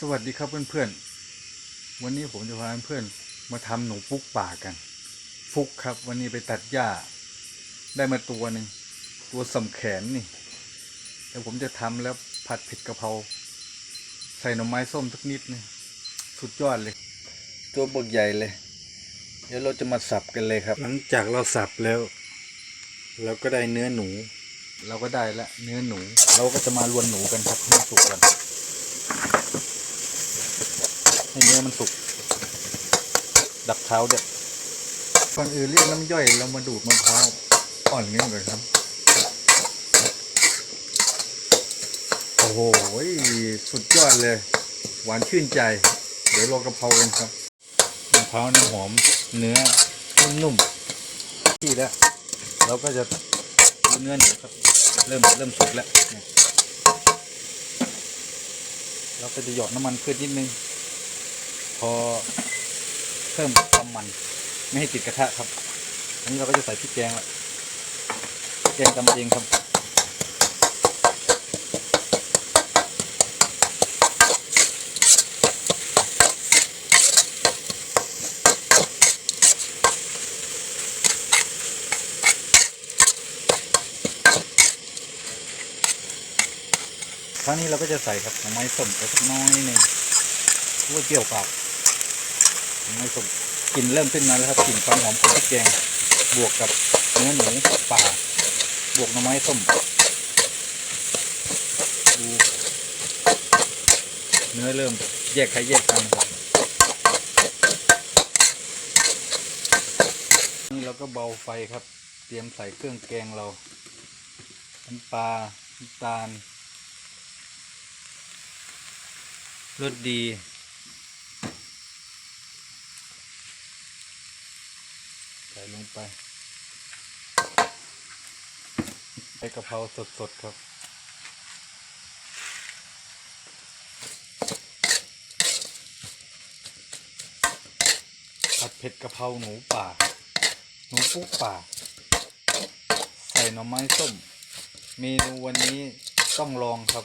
สวัสดีครับเพื่อนๆ วันนี้ผมจะพาเพื่อนๆมาทำหนูฟุกป่ากัน ฟุกครับ วันนี้ไปตัดหญ้า ได้มาตัวหนึ่งตัวสำแขนนี่เดี๋ยวผมจะทำแล้วผัดเผ็ดกะเพราใส่หน่อไม้ส้มสักนิดนึงสุดยอดเลย ตัวบกใหญ่เลย เดี๋ยวเราจะมาสับกันเลยครับ หลังจากเราสับแล้วเราก็ได้เนื้อหนู เราก็ได้ละเนื้อหนู เราก็จะมาลวนหนูกันครับให้มันสุกก่อน ให้เนื้อมันสุก ดับเท้าเด็ดก่อนอื่นเรียกน้ำย่อยเรามาดูดมะพร้าวอ่อนนี้ก่อนครับ โอ้โหสุดยอดเลย หวานชื่นใจ เดี๋ยวรอกะเพรากันครับมะพร้าวน้ำหอมเนื้อนุ่มๆที่แล้วเราก็จะดูเนื้อหนูครับ เริ่มเริ่มสุกแล้วเนี่ยเราก็จะหยอดน้ำมันพืชนิดนึง อเพิ่มความมัน ไม่ให้ติดกระทะครับ อันนี้เราก็จะใส่พริกแกงละพริกแกงตำเองครับคราวนี้เราก็จะใส่ครับหน่อไม้ส้มไปสักน้อยหนึ่งเพื่อเปรี้ยวปาก ไม้ส้มกลิ่นเริ่มขึ้นมาแล้วครับกลิ่นความหอมของพริกแกงบวกกับเนื้อหนูป่า บวกหน่อไม้ส้มดูเนื้อเริ่มแยกใครแยกกันครับนี่เราก็เบาไฟครับ เตรียมใส่เครื่องแกงเราน้ำปลาน้ำตาลรสดี ใส่ ลงไปใส่กะเพราสดๆครับผัดเผ็ดกะเพราหนูป่า หนูปุ๊กป่า ใส่หน่อไม้ส้ม เมนูวันนี้ต้องลองครับ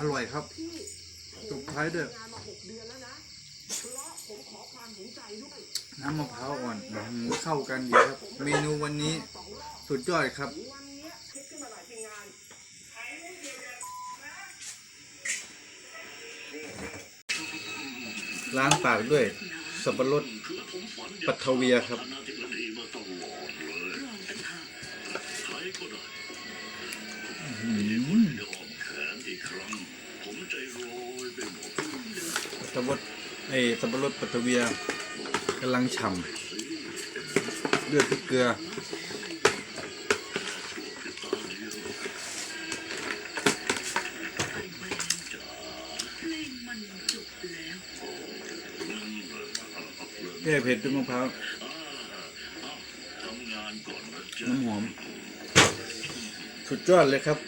อร่อยครับตบท้ายด้วยน้ำมะพร้าวอ่อนเข้ากันดีครับ เมนูวันนี้สุดยอดครับล้างปากด้วยสับปะรดปัทเวียครับ อื้อ บรดไอ้สับปะรดปัทเวียกำลังฉ่ำเลือดพริกเกลือแก้เผ็ดด้วยมะพร้าวน้ำหอม สุดยอดเลยครับ